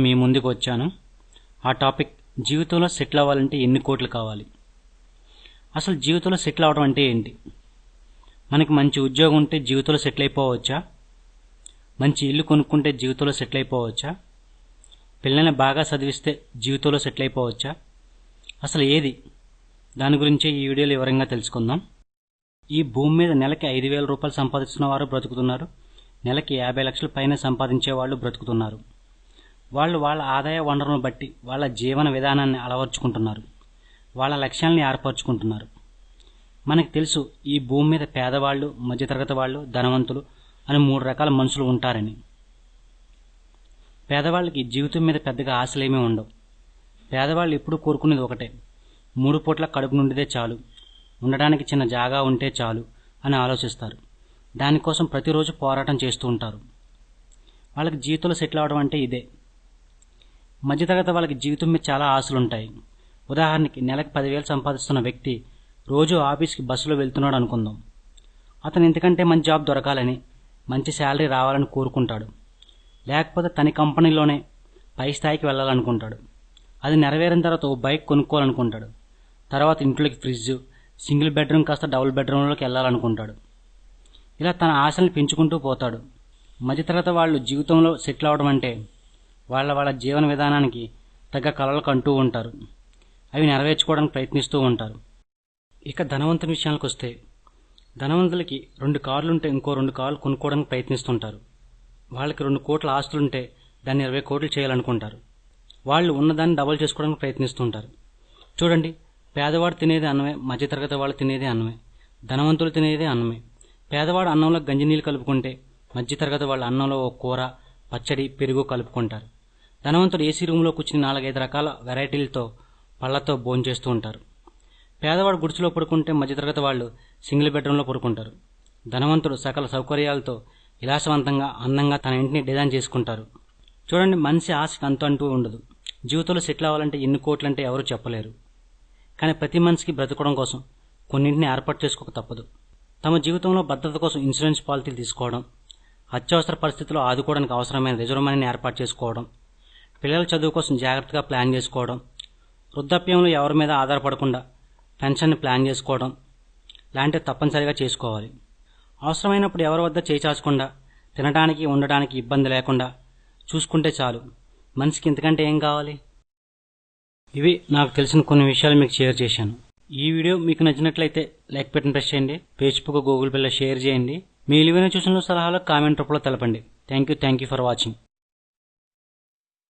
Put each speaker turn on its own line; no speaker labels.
మీ ముందుకు వచ్చాను. ఆ టాపిక్ జీవితంలో సెటిల్ అవ్వాలంటే ఎన్ని కోట్లు కావాలి? అసలు జీవితంలో సెటిల్ అవ్వడం అంటే ఏంటి? మనకి మంచి ఉద్యోగం ఉంటే జీవితంలో సెటిల్ అయిపోవచ్చా? మంచి ఇల్లు కొనుక్కుంటే జీవితంలో సెటిల్ అయిపోవచ్చా? పిల్లల్ని బాగా చదివిస్తే జీవితంలో సెటిల్ అయిపోవచ్చా? అసలు ఏది? దాని గురించే ఈ వీడియోలో వివరంగా తెలుసుకుందాం. ఈ భూమి మీద నెలకి ఐదు వేల రూపాయలు సంపాదిస్తున్న వారు బ్రతుకుతున్నారు. నెలకి యాభై లక్షల పైన సంపాదించే వాళ్ళు బ్రతుకుతున్నారు. వాళ్ళు వాళ్ళ ఆదాయ వనరులను బట్టి వాళ్ళ జీవన విధానాన్ని అలవర్చుకుంటున్నారు. వాళ్ళ లక్ష్యాలను ఏర్పరచుకుంటున్నారు. మనకు తెలుసు ఈ భూమి మీద పేదవాళ్ళు మధ్యతరగతి వాళ్ళు ధనవంతులు అని మూడు రకాల మనుషులు ఉంటారని. పేదవాళ్ళకి జీవితం మీద పెద్దగా ఆశలేమీ ఉండవు. పేదవాళ్ళు ఎప్పుడూ కోరుకునేది ఒకటే మూడు పూట్ల కడుపు నుండిదే చాలు ఉండడానికి చిన్న జాగా ఉంటే చాలు అని ఆలోచిస్తారు. దానికోసం ప్రతిరోజు పోరాటం చేస్తూ ఉంటారు. వాళ్ళకి జీవితంలో సెటిల్ అవ్వడం అంటే ఇదే. మధ్యతరగతి వాళ్ళకి జీవితం మీద చాలా ఆశలు ఉంటాయి ఉదాహరణకి నెలకు పదివేలు సంపాదిస్తున్న వ్యక్తి రోజు ఆఫీస్కి బస్సులో వెళ్తున్నాడు అనుకుందాం. అతను ఎందుకంటే మంచి జాబ్ దొరకాలని మంచి శాలరీ రావాలని కోరుకుంటాడు. లేకపోతే తన కంపెనీలోనే పై స్థాయికి వెళ్ళాలనుకుంటాడు. అది నెరవేరిన తర్వాత ఓ బైక్ కొనుక్కోవాలనుకుంటాడు. తర్వాత ఇంట్లోకి ఫ్రిడ్జ్ సింగిల్ బెడ్రూమ్ కాస్త డబుల్ బెడ్రూమ్లోకి వెళ్ళాలనుకుంటాడు. ఇలా తన ఆశల్ని పెంచుకుంటూ పోతాడు. మధ్యతరగతి వాళ్ళు జీవితంలో సెటిల్ అవడం అంటే వాళ్ళ వాళ్ళ జీవన విధానానికి తగ్గ కళలు కంటూ ఉంటారు. అవి నెరవేర్చుకోవడానికి ప్రయత్నిస్తూ ఉంటారు. ఇక ధనవంతుని విషయానికి వస్తే ధనవంతులకి రెండు కార్లు ఉంటే ఇంకో రెండు కార్లు కొనుక్కోవడానికి ప్రయత్నిస్తుంటారు. వాళ్ళకి రెండు కోట్ల ఆస్తులుంటే దాన్ని ఇరవై కోట్లు చేయాలనుకుంటారు. వాళ్ళు ఉన్నదాన్ని డబల్ చేసుకోవడానికి ప్రయత్నిస్తుంటారు. చూడండి పేదవాడు తినేది అన్నమే మధ్యతరగతి వాళ్ళు తినేది అన్నమే ధనవంతులు తినేది అన్నమే. పేదవాడు అన్నంలో గంజినీళ్ళు కలుపుకుంటే మధ్యతరగతి వాళ్ళ అన్నంలో ఒక కూర పచ్చడి పెరుగు కలుపుకుంటారు. ధనవంతుడు ఏసీ రూమ్లో కూర్చుని నాలుగైదు రకాల వెరైటీలతో పళ్ళతో భోంచేస్తూ ఉంటారు. పేదవాడు గుడిసెలో పడుకుంటే మధ్యతరగతి వాళ్ళు సింగిల్ బెడ్రూమ్లో పడుకుంటారు. ధనవంతుడు సకల సౌకర్యాలతో విలాసవంతంగా అందంగా తన ఇంటిని డిజైన్ చేసుకుంటారు. చూడండి మనిషి ఆశకు అంతు అంటూ ఉండదు. జీవితంలో సెటిల్ అవ్వాలంటే ఎన్ని కోట్లంటే ఎవరూ చెప్పలేరు. కానీ ప్రతి మనిషికి బ్రతకడం కోసం కొన్నింటిని ఏర్పాటు చేసుకోక తప్పదు. తమ జీవితంలో భద్రత కోసం ఇన్సూరెన్స్ పాలసీలు తీసుకోవడం అత్యవసర పరిస్థితుల్లో ఆదుకోవడానికి అవసరమైన రిజర్వ్ మనీని ఏర్పాటు చేసుకోవడం పిల్లల చదువు కోసం జాగ్రత్తగా ప్లాన్ చేసుకోవడం వృద్ధాప్యంలో ఎవరి మీద ఆధారపడకుండా పెన్షన్ని ప్లాన్ చేసుకోవడం లాంటివి తప్పనిసరిగా చేసుకోవాలి. అవసరమైనప్పుడు ఎవరి వద్ద చేచాచకుండా తినడానికి ఉండడానికి ఇబ్బంది లేకుండా చూసుకుంటే చాలు. మనిషికి ఇంతకంటే ఏం కావాలి? ఇవి నాకు తెలిసిన కొన్ని విషయాలు మీకు షేర్ చేశాను. ఈ వీడియో మీకు నచ్చినట్లయితే లైక్ బటన్ ప్రెస్ చేయండి ఫేస్బుక్ గూగుల్ పేలో షేర్ చేయండి. మీ విలువైన సూచనలు సలహాలు కామెంట్ రూపంలో తెలపండి. Thank you thank you for watching.